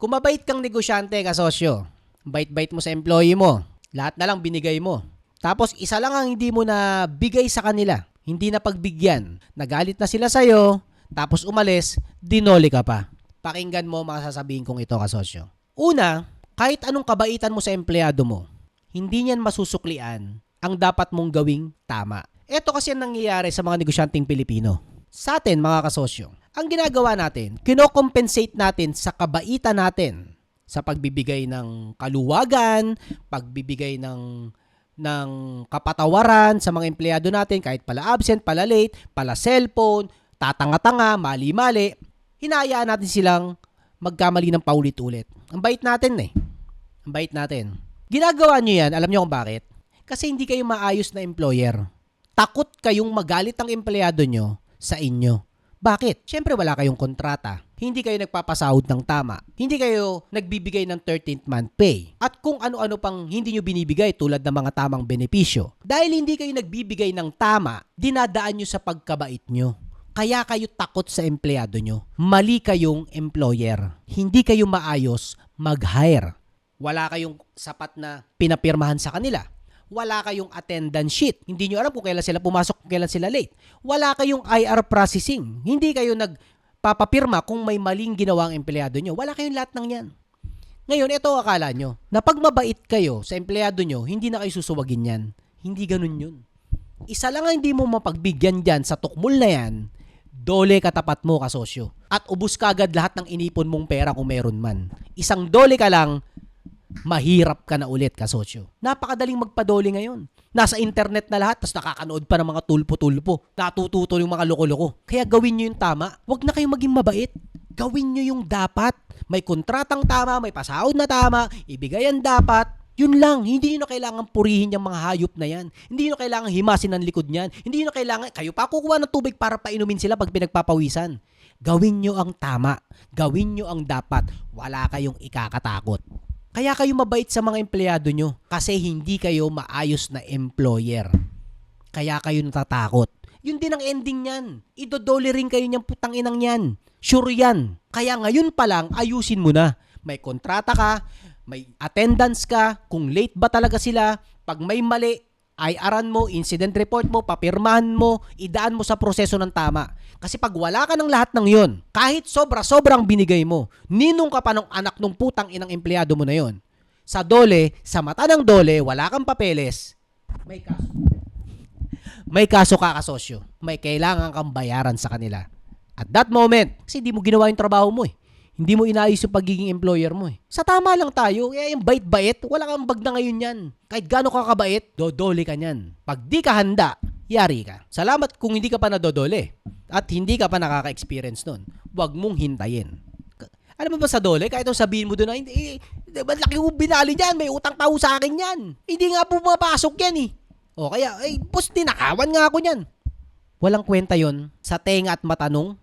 Kung mabait kang negosyante, kasosyo, bait-bait mo sa employee mo, lahat na lang binigay mo. Tapos isa lang ang hindi mo na bigay sa kanila, hindi na pagbigyan. Nagalit na sila sa'yo, tapos umalis, dinoli ka pa. Pakinggan mo mga sasabihin kong ito, kasosyo. Una, kahit anong kabaitan mo sa empleyado mo, hindi niyan masusuklian ang dapat mong gawing tama. Ito kasi ang nangyayari sa mga negosyanteng Pilipino. Sa atin, mga kasosyo, ang ginagawa natin, kinocompensate natin sa kabaitan natin sa pagbibigay ng kaluwagan, pagbibigay ng ng kapatawaran sa mga empleyado natin kahit pala absent, pala late, pala cellphone, tatanga-tanga, mali-mali. Hinayaan natin silang magkamali ng paulit-ulit. Ang bait natin eh. Ang bait natin. Ginagawa nyo yan, alam nyo kung bakit? Kasi hindi kayo maayos na employer. Takot kayong magalit ang empleyado nyo sa inyo. Bakit? Siyempre wala kayong kontrata. Hindi kayo nagpapasahod ng tama. Hindi kayo nagbibigay ng 13th month pay. At kung ano-ano pang hindi nyo binibigay tulad ng mga tamang benepisyo. Dahil hindi kayo nagbibigay ng tama, dinadaan nyo sa pagkabait nyo. Kaya kayo takot sa empleyado nyo. Mali kayong employer. Hindi kayo maayos mag-hire. Wala kayong sapat na pinapirmahan sa kanila wala kayong attendance sheet. Hindi nyo alam kung kailan sila pumasok, kung kailan sila late. Wala kayong IR processing. Hindi kayo nagpapapirma kung may maling ginawa ang empleyado nyo. Wala kayong lahat ng yan. Ngayon, ito akala nyo, na pag mabait kayo sa empleyado nyo, hindi na kayo susuwagin yan. Hindi ganun yun. Isa lang ang hindi mo mapagbigyan dyan sa tukmul na yan, dole katapat mo kasosyo. At ubus ka agad lahat ng inipon mong pera kung meron man. Isang dole ka lang, mahirap ka na ulit kasosyo. Napakadaling magpadole ngayon. Nasa internet na lahat, tapos nakakanood pa ng mga tulpo-tulpo. Natututo yung mga loko-loko. Kaya gawin nyo yung tama. Huwag na kayong maging mabait. Gawin nyo yung dapat. May kontratang tama, may pasahod na tama, ibigay ang dapat. Yun lang, hindi nyo na kailangan purihin yung mga hayop na yan. Hindi nyo kailangan himasin ang likod niyan. Hindi nyo kailangan, kayo pa kukuha ng tubig para painumin sila pag pinagpapawisan. Gawin nyo ang tama. Gawin nyo ang dapat. Wala kayong ikakatakot. Kaya kayo mabait sa mga empleyado nyo kasi hindi kayo maayos na employer. Kaya kayo natatakot. Yun din ang ending niyan. Idodole rin kayo niyang putang inang yan. Sure yan. Kaya ngayon pa lang, ayusin mo na. May kontrata ka, may attendance ka, kung late ba talaga sila, pag may mali, IRan mo, incident report mo, papirmahan mo, idaan mo sa proseso ng tama. Kasi pag wala ka ng lahat ng yon, kahit sobra-sobrang binigay mo, ninong ka pa ng anak ng putang inang empleyado mo na yon. Sa dole, sa mata ng dole, wala kang papeles, may kaso. May kaso ka kasosyo. May kailangan kang bayaran sa kanila. At that moment, kasi hindi mo ginawa yung trabaho mo eh. Hindi mo inaayos yung pagiging employer mo eh. Sa tama lang tayo, kaya yung bait-bait, wala kang bag na ngayon yan. Kahit gaano ka kabait, dodole ka niyan. Pag di ka handa, yari ka. Salamat kung hindi ka pa nadodole at hindi ka pa nakaka-experience nun. Huwag mong hintayin. Alam mo ba sa dole, kahit sabihin mo doon na, hindi, eh, di ba, laki mo binali dyan, may utang pa ho sa akin yan. Hindi nga pumapasok yan eh. O kaya, ay, boss, tinakawan nga ako niyan. Walang kwenta yon sa tenga at matanong,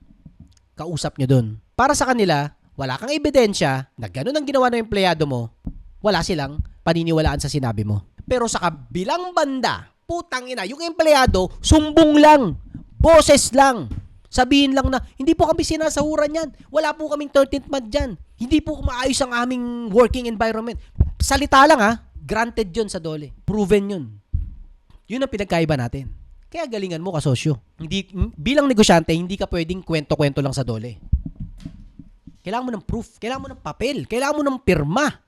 kausap nyo dun. Para sa kanila, wala kang ebidensya na ganun ang ginawa ng empleyado mo, wala silang paniniwalaan sa sinabi mo. Pero sa kabilang banda, putang ina, yung empleyado, sumbong lang, boses lang. Sabihin lang na, hindi po kami sinasahuran yan. Wala po kaming 13th month dyan. Hindi po maayos ang aming working environment. Salita lang ha, granted yun sa dole. Proven yun. Yun ang pinagkaiba natin. Kaya galingan mo kasosyo. Hindi, bilang negosyante, hindi ka pwedeng kwento-kwento lang sa dole. Kailangan mo ng proof. Kailangan mo ng papel. Kailangan mo ng pirma.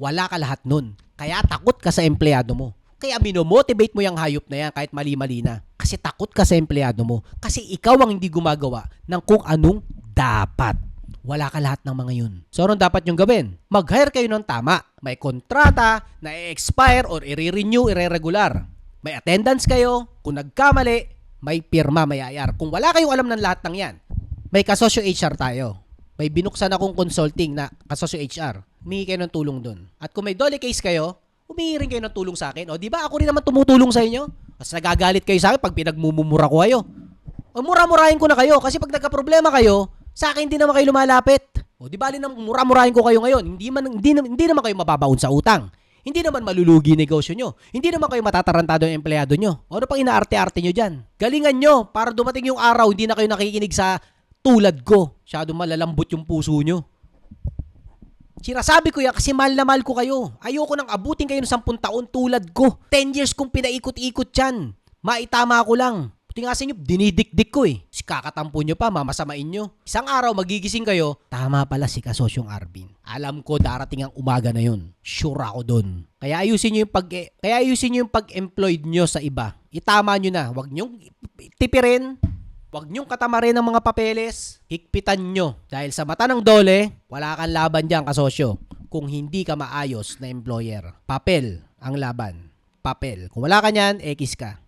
Wala ka lahat nun. Kaya takot ka sa empleyado mo. Kaya minomotivate mo yung hayop na yan kahit mali-mali na. Kasi takot ka sa empleyado mo. Kasi ikaw ang hindi gumagawa ng kung anong dapat. Wala ka lahat ng mga yun. So, anong dapat yung gawin? Mag-hire kayo ng tama. May kontrata na i-expire or i-renew irregular. May attendance kayo. Kung nagkamali, may pirma, may IR. Kung wala kayong alam ng lahat ng yan, may kasosyo HR tayo. May binuksan akong consulting na kasosyo HR. Humingi kayo ng tulong dun. At kung may dolly case kayo, humingi rin kayo ng tulong sa akin. O, di ba ako rin naman tumutulong sa inyo? Mas nagagalit kayo sa akin pag pinagmumura ko kayo. O, mura-murahin ko na kayo. Kasi pag nagka-problema kayo, sa akin hindi naman kayo lumalapit. O, di bali nang mura-murahin ko kayo ngayon. Hindi, man, hindi, hindi naman kayo mababaon sa utang. Hindi naman malulugi negosyo nyo. Hindi naman kayo matatarantado yung empleyado nyo. O ano pang inaarte-arte nyo dyan? Galingan nyo para dumating yung araw, hindi na kayo nakikinig sa tulad ko. Masyado malalambot yung puso nyo. Sinasabi ko yan kasi mahal na mahal ko kayo. Ayoko nang abutin kayo ng 10 taon tulad ko. 10 years kong pinaikot-ikot yan. Maitama ko lang. Buti nga dinidikdik ko eh. Kakatampo nyo pa, mamasamain nyo. Isang araw, magigising kayo, tama pala si kasosyong Arvin. Alam ko, darating ang umaga na yun. Sure ako dun. Kaya ayusin nyo yung pag kaya ayusin nyo yung pag-employed nyo sa iba. Itama nyo na. Huwag nyo tipirin. Huwag niyong katamarin ng mga papeles. Higpitan nyo. Dahil sa mata ng dole, wala kang laban dyan kasosyo. Kung hindi ka maayos na employer. Papel ang laban. Papel. Kung wala ka niyan, X ka.